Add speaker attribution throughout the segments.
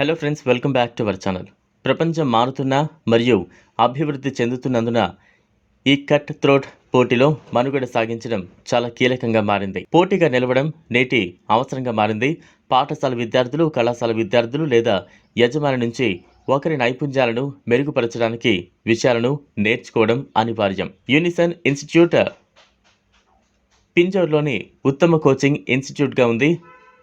Speaker 1: Hello friends welcome back to our channel ప్రపంచం మారుతున్న మరియు అభివృద్ధి చెందుతున్నందున ఈ కట్ థ్రోట్ పోటీలో మనుగడ సాగించడం చాలా కీలకంగా మారింది. పోటీగా నిలవడం నేటి అవసరంగా మారింది. పాఠశాల విద్యార్థులు కళాశాల విద్యార్థులు లేదా యజమాని నుంచి ఒకరి నైపుణ్యాలను మెరుగుపరచడానికి విషయాలను నేర్చుకోవడం అనివార్యం. యూనిసన్ ఇన్స్టిట్యూట్ పింజోర్లోని ఉత్తమ కోచింగ్ ఇన్స్టిట్యూట్గా ఉంది.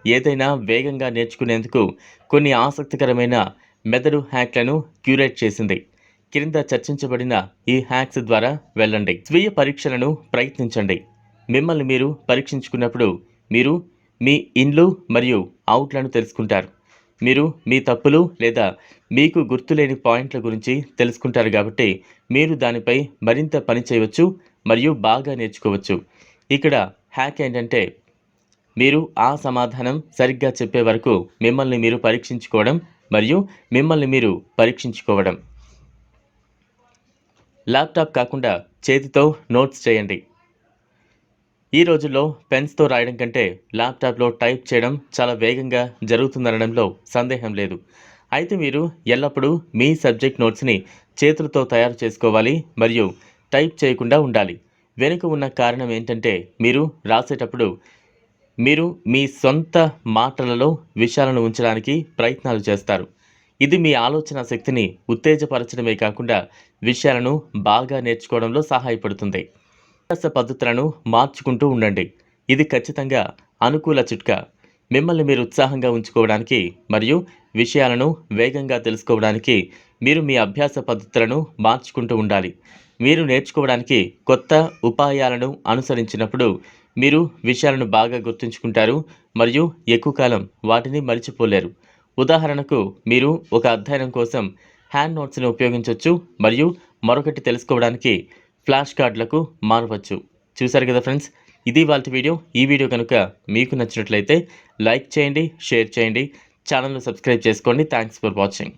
Speaker 1: ఏదైనా వేగంగా నేర్చుకునేందుకు కొన్ని ఆసక్తికరమైన మెదడు హ్యాక్లను క్యూరేట్ చేసింది. క్రింద చర్చించబడిన ఈ హ్యాక్స్ ద్వారా వెళ్ళండి. స్వీయ పరీక్షలను ప్రయత్నించండి. మిమ్మల్ని మీరు పరీక్షించుకున్నప్పుడు మీరు మీ ఇన్లు మరియు అవుట్లను తెలుసుకుంటారు. మీరు మీ తప్పులు లేదా మీకు గుర్తులేని పాయింట్ల గురించి తెలుసుకుంటారు కాబట్టి మీరు దానిపై మరింత పని చేయవచ్చు మరియు బాగా నేర్చుకోవచ్చు. ఇక్కడ హ్యాక్ ఏంటంటే మీరు ఆ సమాధానం సరిగ్గా చెప్పే వరకు మిమ్మల్ని మీరు పరీక్షించుకోవడం మరియు మిమ్మల్ని మీరు పరీక్షించుకోవడం. ల్యాప్టాప్ కాకుండా చేతితో నోట్స్ చేయండి. ఈ రోజుల్లో పెన్స్తో రాయడం కంటే ల్యాప్టాప్లో టైప్ చేయడం చాలా వేగంగా జరుగుతుందనడంలో సందేహం లేదు. అయితే మీరు ఎల్లప్పుడూ మీ సబ్జెక్ట్ నోట్స్ని చేతులతో తయారు చేసుకోవాలి మరియు టైప్ చేయకుండా ఉండాలి. వెనుక ఉన్న కారణం ఏంటంటే మీరు రాసేటప్పుడు మీరు మీ సొంత మాటలలో విషయాలను ఉంచడానికి ప్రయత్నాలు చేస్తారు. ఇది మీ ఆలోచన శక్తిని ఉత్తేజపరచడమే కాకుండా విషయాలను బాగా నేర్చుకోవడంలో సహాయపడుతుంది. అభ్యాస పద్ధతులను మార్చుకుంటూ ఉండండి. ఇది ఖచ్చితంగా అనుకూల చిట్కా. మిమ్మల్ని మీరు ఉత్సాహంగా ఉంచుకోవడానికి మరియు విషయాలను వేగంగా తెలుసుకోవడానికి మీరు మీ అభ్యాస పద్ధతులను మార్చుకుంటూ ఉండాలి. మీరు నేర్చుకోవడానికి కొత్త ఉపాయాలను అనుసరించినప్పుడు మీరు విషయాలను బాగా గుర్తుంచుకుంటారు మరియు ఎక్కువ కాలం వాటిని మరిచిపోలేరు. ఉదాహరణకు మీరు ఒక అధ్యయనం కోసం హ్యాండ్ నోట్స్ని ఉపయోగించవచ్చు మరియు మరొకటి తెలుసుకోవడానికి ఫ్లాష్ కార్డులకు మారవచ్చు. చూశారు కదా ఫ్రెండ్స్? ఇది వాళ్ళ వీడియో. ఈ వీడియో కనుక మీకు నచ్చినట్లయితే లైక్ చేయండి షేర్ చేయండి. ఛానల్ను సబ్స్క్రైబ్ చేసుకోండి. Thanks for watching.